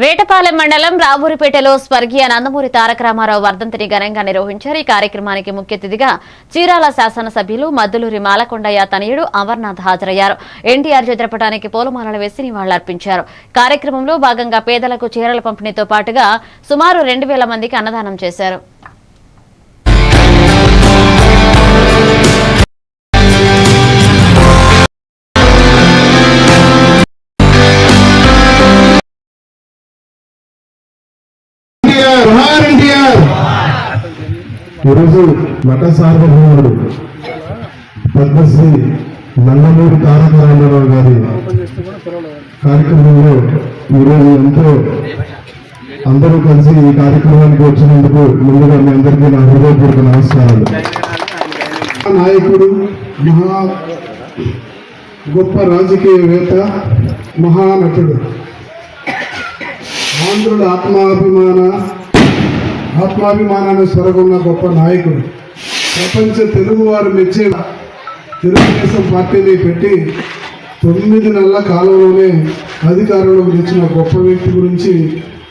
వేటపాలెం మండలం రావూరిపేటలో స్వర్గీయ నందమూరి తారక రామారావు వర్ధంతిని ఘనంగా నిర్వహించారు. ఈ కార్యక్రమానికి ముఖ్య అతిథిగా చీరాల శాసనసభ్యులు మద్దులూరి మాలకొండయ్య తనయుడు అమర్నాథ్ హాజరయ్యారు. ఎన్టీఆర్ చిత్రపటానికి పూలమాలలు వేసి నివాళులర్పించారు. కార్యక్రమంలో భాగంగా పేదలకు చీరల పంపిణీతో పాటుగా సుమారు రెండు వేల మందికి అన్నదానం చేశారు. ఎన్టీఆర్ జోహార్ ఎన్టీఆర్ ఈరోజు నట సార్వభౌముడు పద్మశ్రీ నందమూరి తారక రామారావు గారి కార్యక్రమంలో ఈరోజు ఎంతో అందరూ కలిసి ఈ కార్యక్రమానికి వచ్చినందుకు ముందుగా మీ అందరికీ నా హృదయపూర్వక నమస్కారాలు. నాయకుడు మహా గొప్ప రాజకీయవేత్త మహానటుడు. ఆంధ్రుల ఆత్మాభిమాన ఆత్మాభిమానాన్ని స్వరగొన్న గొప్ప నాయకుడు. ప్రపంచ తెలుగు వారు మెచ్చే తెలుగుదేశం పార్టీని పెట్టి తొమ్మిది నెలల కాలంలోనే అధికారంలోకి తెచ్చిన గొప్ప వ్యక్తి గురించి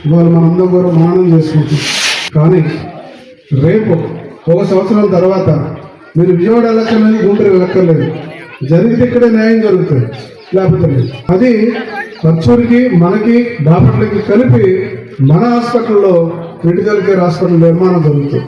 ఇవాళ మనందరం కూడా మననం చేసుకుంటాం కానీ రేపు ఒక సంవత్సరం తర్వాత మీరు విజయవాడ వెళ్ళక్కర్లేదు గుంటూరు వెళ్ళక్కర్లేదు. జరిగితే ఇక్కడే న్యాయం జరుగుతుంది. లేకపోతే అది పర్చూరికి మనకి బాపట్లకి కలిపి మన హాస్పిటల్లో క్రిటికల్ కేర్ హాస్పిటల్ నిర్మాణం జరుగుతుంది.